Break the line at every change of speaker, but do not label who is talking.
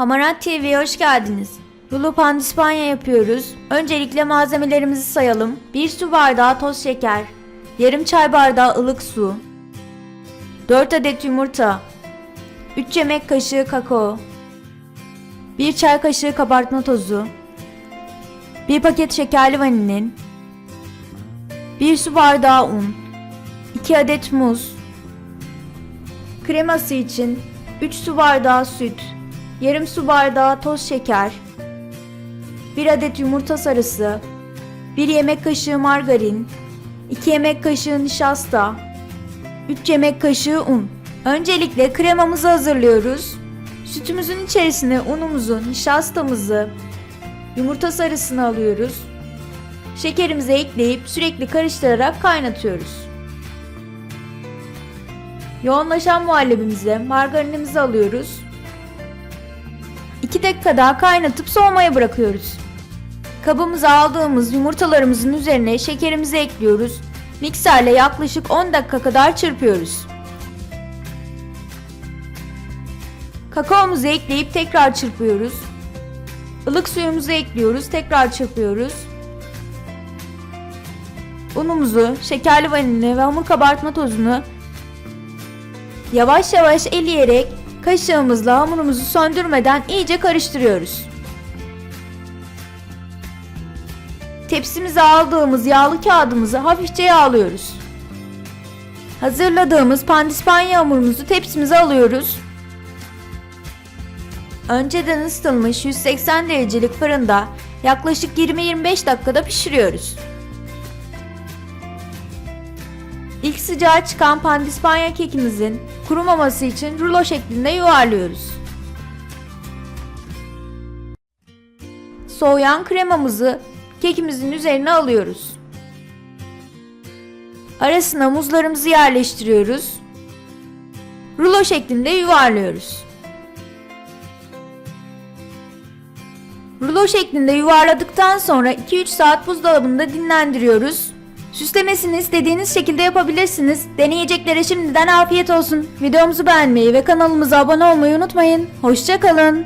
Hamarat TV'ye hoş geldiniz. Rulo pandispanya yapıyoruz. Öncelikle malzemelerimizi sayalım. 1 su bardağı toz şeker, yarım çay bardağı ılık su, 4 adet yumurta, 3 yemek kaşığı kakao, 1 çay kaşığı kabartma tozu, 1 paket şekerli vanilin, 1 su bardağı un, 2 adet muz, kreması için 3 su bardağı süt, yarım su bardağı toz şeker, 1 adet yumurta sarısı, 1 yemek kaşığı margarin, 2 yemek kaşığı nişasta, 3 yemek kaşığı un. Öncelikle kremamızı hazırlıyoruz. Sütümüzün içerisine unumuzu, nişastamızı, yumurta sarısını alıyoruz. Şekerimizi ekleyip sürekli karıştırarak kaynatıyoruz. Yoğunlaşan muhallebimize margarinimizi alıyoruz. 2 dakika daha kaynatıp soğumaya bırakıyoruz. Kabımıza aldığımız yumurtalarımızın üzerine şekerimizi ekliyoruz. Mikserle yaklaşık 10 dakika kadar çırpıyoruz. Kakaomuzu ekleyip tekrar çırpıyoruz. Ilık suyumuzu ekliyoruz, tekrar çırpıyoruz. Unumuzu, şekerli vanilini ve hamur kabartma tozunu yavaş yavaş eleyerek kaşığımızla hamurumuzu söndürmeden iyice karıştırıyoruz. Tepsimize aldığımız yağlı kağıdımızı hafifçe yağlıyoruz. Hazırladığımız pandispanya hamurumuzu tepsimize alıyoruz. Önceden ısıtılmış 180 derecelik fırında yaklaşık 20-25 dakikada pişiriyoruz. İlk sıcağı çıkan pandispanya kekimizin kurumaması için rulo şeklinde yuvarlıyoruz. Soğuyan kremamızı kekimizin üzerine alıyoruz. Arasına muzlarımızı yerleştiriyoruz. Rulo şeklinde yuvarlıyoruz. Rulo şeklinde yuvarladıktan sonra 2-3 saat buzdolabında dinlendiriyoruz. Süslemesini istediğiniz şekilde yapabilirsiniz. Deneyeceklere şimdiden afiyet olsun. Videomuzu beğenmeyi ve kanalımıza abone olmayı unutmayın. Hoşçakalın.